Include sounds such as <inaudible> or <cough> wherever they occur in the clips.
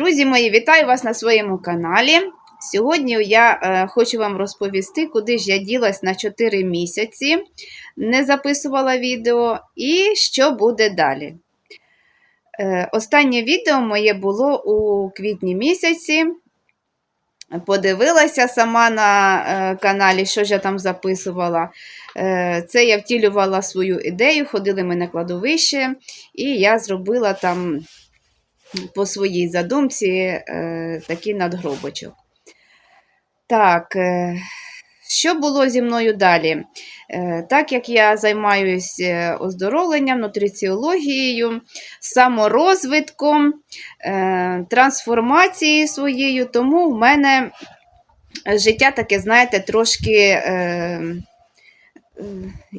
Друзі мої, вітаю вас на своєму каналі. Сьогодні я е, хочу вам розповісти, куди ж я ділась на 4 місяці, не записувала відео, і що буде далі. Е, останнє відео моє було у квітні місяці. Подивилася сама на е, каналі, що ж я там записувала. Е, це я втілювала свою ідею, ходили ми на кладовище, і я зробила там по своїй задумці е, такий надгробочок. Так, е, що було зі мною далі? Е, так як я займаюся оздоровленням, нутриціологією, саморозвитком, е, трансформацією своєю, тому в мене життя таке, знаєте, трошки е,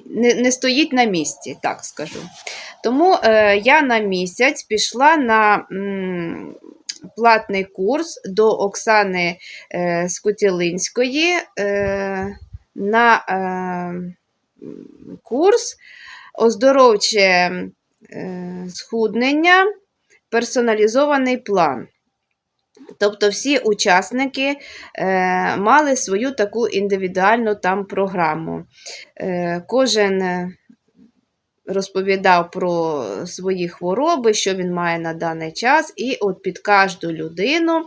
не, не стоїть на місці, так скажу. Тому е, я на місяць пішла на м, платний курс до Оксани е, Скутілинської е, на е, курс оздоровче е, схуднення, персоналізований план. Тобто всі учасники е, мали свою таку індивідуальну там програму. Е, Кожен е, розповідав про свої хвороби, що він має на даний час, і от під кожну людину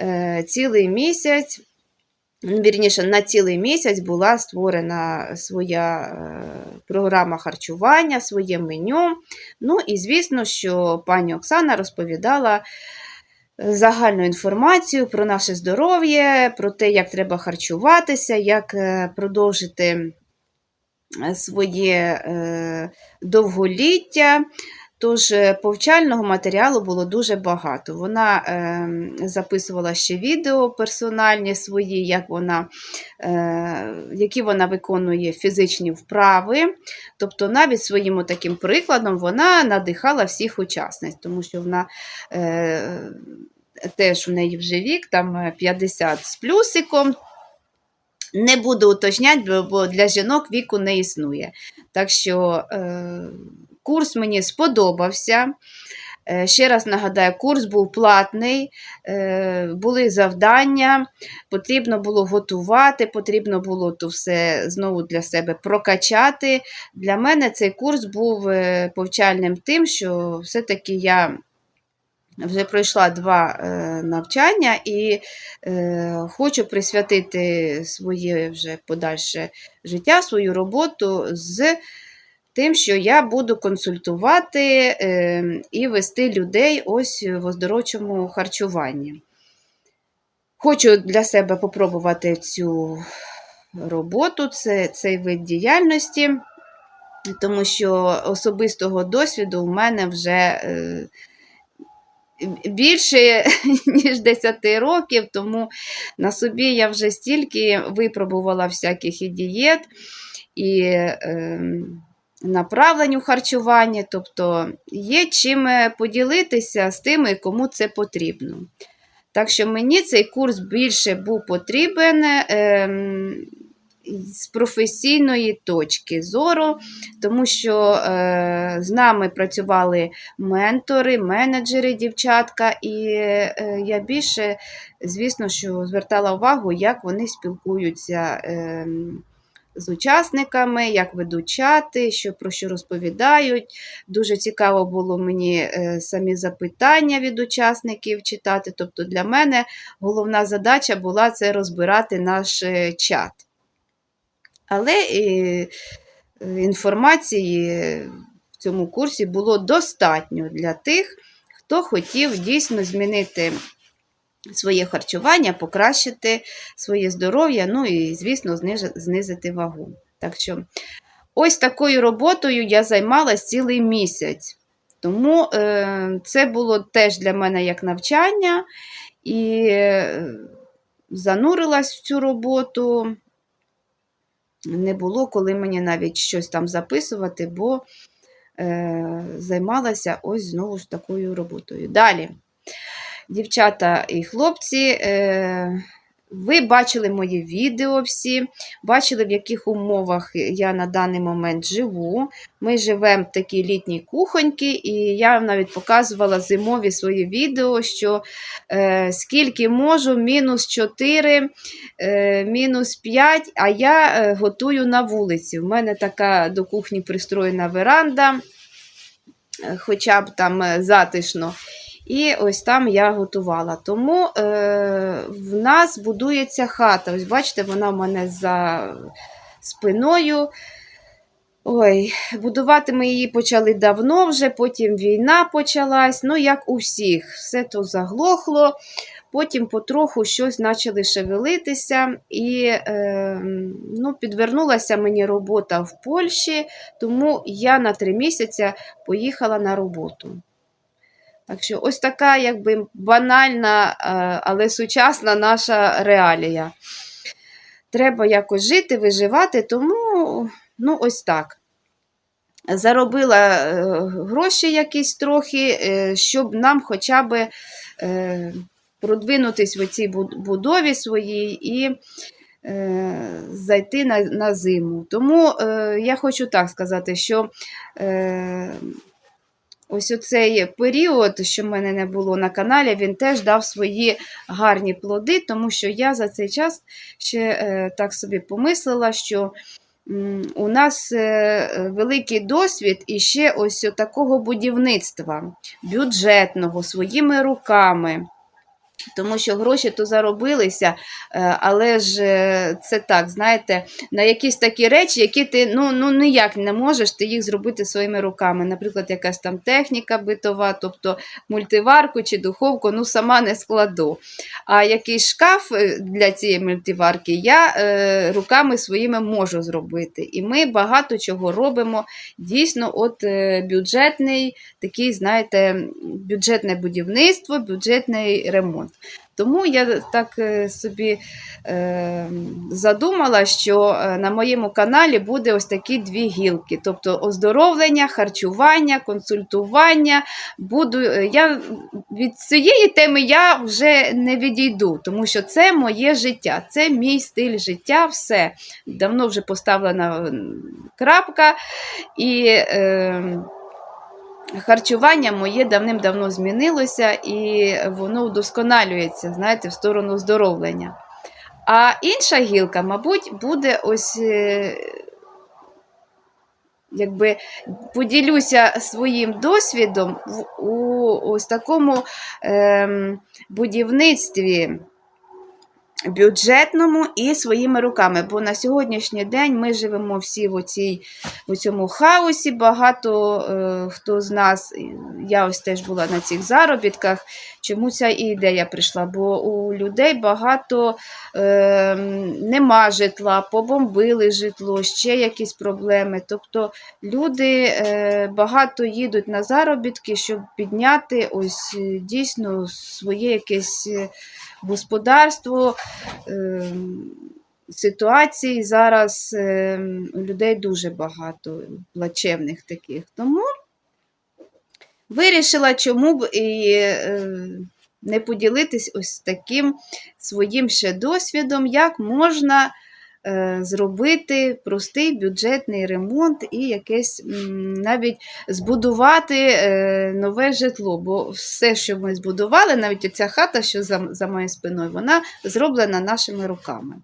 е, цілий місяць. Вірніше, на цілий місяць була створена своя е, програма харчування, своє меню. Ну і звісно, що пані Оксана розповідала загальну інформацію про наше здоров'я, про те, як треба харчуватися, як е, продовжити е, своє е, довголіття. Тож е, повчального матеріалу було дуже багато. Вона е, записувала ще відео персональні свої, як вона, е, які вона виконує фізичні вправи. Тобто, навіть своїм таким прикладом вона надихала всіх учасниць, тому що вона е, теж у неї вже вік, там 50 з плюсиком. Не буду уточняти, бо для жінок віку не існує. Так що е, курс мені сподобався. Е, Ще раз нагадаю, курс був платний, е, були завдання, потрібно було готувати, потрібно було то все знову для себе прокачати. Для мене цей курс був е, повчальним тим, що все-таки я вже пройшла два навчання і хочу присвятити своє вже подальше життя, свою роботу з тим, що я буду консультувати е, і вести людей ось в оздоровчому харчуванні. Хочу для себе попробувати цю роботу, це, цей вид діяльності, тому що особистого досвіду в мене вже е, більше, <laughs> ніж 10 років, тому на собі я вже стільки випробувала всяких і дієт, і е, направлень у харчуванні, тобто є чим е, поділитися з тими, кому це потрібно. Так що мені цей курс більше був потрібен ем, з професійної точки зору, тому що е, з нами працювали ментори, менеджери, дівчатка, і е, я більше, звісно, що звертала увагу, як вони спілкуються. Е, з учасниками, як ведуть чати, що про що розповідають. Дуже цікаво було мені е, самі запитання від учасників читати. Тобто для мене головна задача була це розбирати наш е, чат. Але е, інформації в цьому курсі було достатньо для тих, хто хотів дійсно змінити своє харчування, покращити своє здоров'я, ну і, звісно, знизити вагу. Так що, ось такою роботою я займалась цілий місяць. Тому е, це було теж для мене як навчання, і е, занурилась в цю роботу. Не було коли мені навіть щось там записувати, бо е, займалася ось знову ж такою роботою. Далі дівчата і хлопці е, ви бачили мої відео всі, бачили, в яких умовах я на даний момент живу. Ми живемо в такій літній кухоньки, і я навіть показувала зимові свої відео, що е, скільки можу, мінус 4, е, мінус 5, а я е, готую на вулиці. У мене така до кухні пристроєна веранда, е, хоча б там затишно. І ось там я готувала. Тому е, в нас будується хата. Ось бачите, вона в мене за спиною. Ой, будувати ми її почали давно вже, потім війна почалась. Ну, як у всіх, все то заглохло. Потім потроху щось почали шевелитися, і е, ну, підвернулася мені робота в Польщі, тому я на три місяці поїхала на роботу. Так що ось така якби банальна, е, але сучасна наша реалія. Треба якось жити, виживати, тому ну, ось так. Заробила е, гроші якісь трохи, е, щоб нам хоча б продвинутись в цій будові своїй і зайти на, на зиму. Тому я хочу так сказати, що ось оцей період, що в мене не було на каналі, він теж дав свої гарні плоди, тому що я за цей час ще е, так собі помислила, що у нас е, великий досвід і ще ось такого будівництва бюджетного своїми руками. Тому що гроші то заробилися, е, але ж е, це так, знаєте, на якісь такі речі, які ти ну, ну ніяк не можеш ти їх зробити своїми руками. Наприклад, якась там техніка битова, тобто мультиварку чи духовку, ну сама не складу. А якийсь шкаф е, для цієї мультиварки я е, руками своїми можу зробити. І ми багато чого робимо. Дійсно, от е, бюджетний, такий, знаєте, бюджетне будівництво, бюджетний ремонт. Тому я так е, собі е, задумала, що е, на моєму каналі буде ось такі дві гілки: тобто оздоровлення, харчування, консультування. Буду, я від цієї теми я вже не відійду, тому що це моє життя, це мій стиль життя, все. Давно вже поставлена крапка. І е, харчування моє давним-давно змінилося, і воно вдосконалюється, знаєте, в сторону оздоровлення. А інша гілка, мабуть, буде ось. е, Якби поділюся своїм досвідом в, у ось такому ем, будівництві бюджетному і своїми руками. Бо на сьогоднішній день ми живемо всі в, оцій, в цьому хаосі. Багато е, хто з нас, я ось теж була на цих заробітках. Чому ця ідея прийшла? Бо у людей багато е, нема житла, побомбили житло, ще якісь проблеми. Тобто люди е, багато їдуть на заробітки, щоб підняти ось е, дійсно своє якесь е, господарство. Е, Ситуацій зараз е, у людей дуже багато плачевних таких. Тому вирішила, чому б і е, не поділитись ось таким своїм ще досвідом, як можна зробити простий бюджетний ремонт і якесь навіть збудувати е, нове житло. Бо все, що ми збудували, навіть оця хата, що за, за моєю спиною, вона зроблена нашими руками.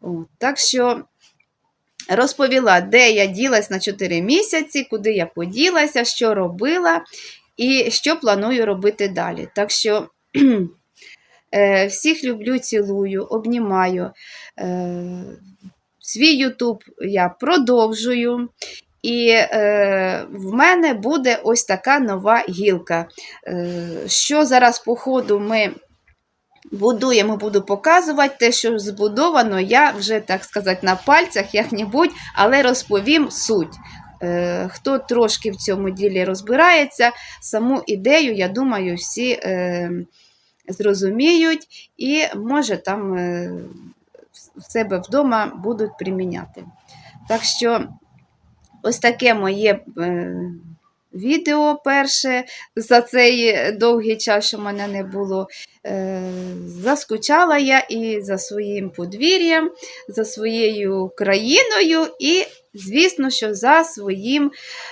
От, так що розповіла, де я ділась на 4 місяці, куди я поділася, що робила і що планую робити далі. Так що е, всіх люблю, цілую, обнімаю. Е, свій Ютуб я продовжую. І е, в мене буде ось така нова гілка. Е, що зараз по ходу ми будуємо, буду показувати те, що збудовано, я вже, так сказати, на пальцях як-небудь, але розповім суть. Е, Хто трошки в цьому ділі розбирається, саму ідею, я думаю, всі е, зрозуміють і, може, там е, в себе вдома будуть приміняти. Так що, ось таке моє е, відео перше за цей довгий час, що мене не було. Е, Заскучала я і за своїм подвір'ям, за своєю країною, і, звісно, що за своїм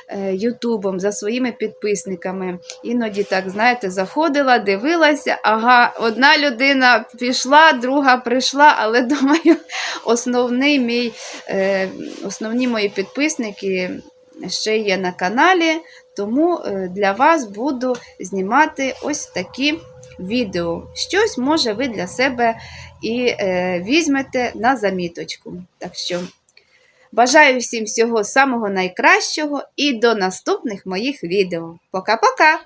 е, Ютубом, за своїми підписниками. Іноді так, знаєте, заходила, дивилася, ага, одна людина пішла, друга прийшла, але <laughs> думаю, основний мій, е, основні мої підписники ще є на каналі, тому е, для вас буду знімати ось такі відео. Щось, може, ви для себе і візьмете на заміточку. Так що бажаю всім всього самого найкращого і до наступних моїх відео. Пока-пока!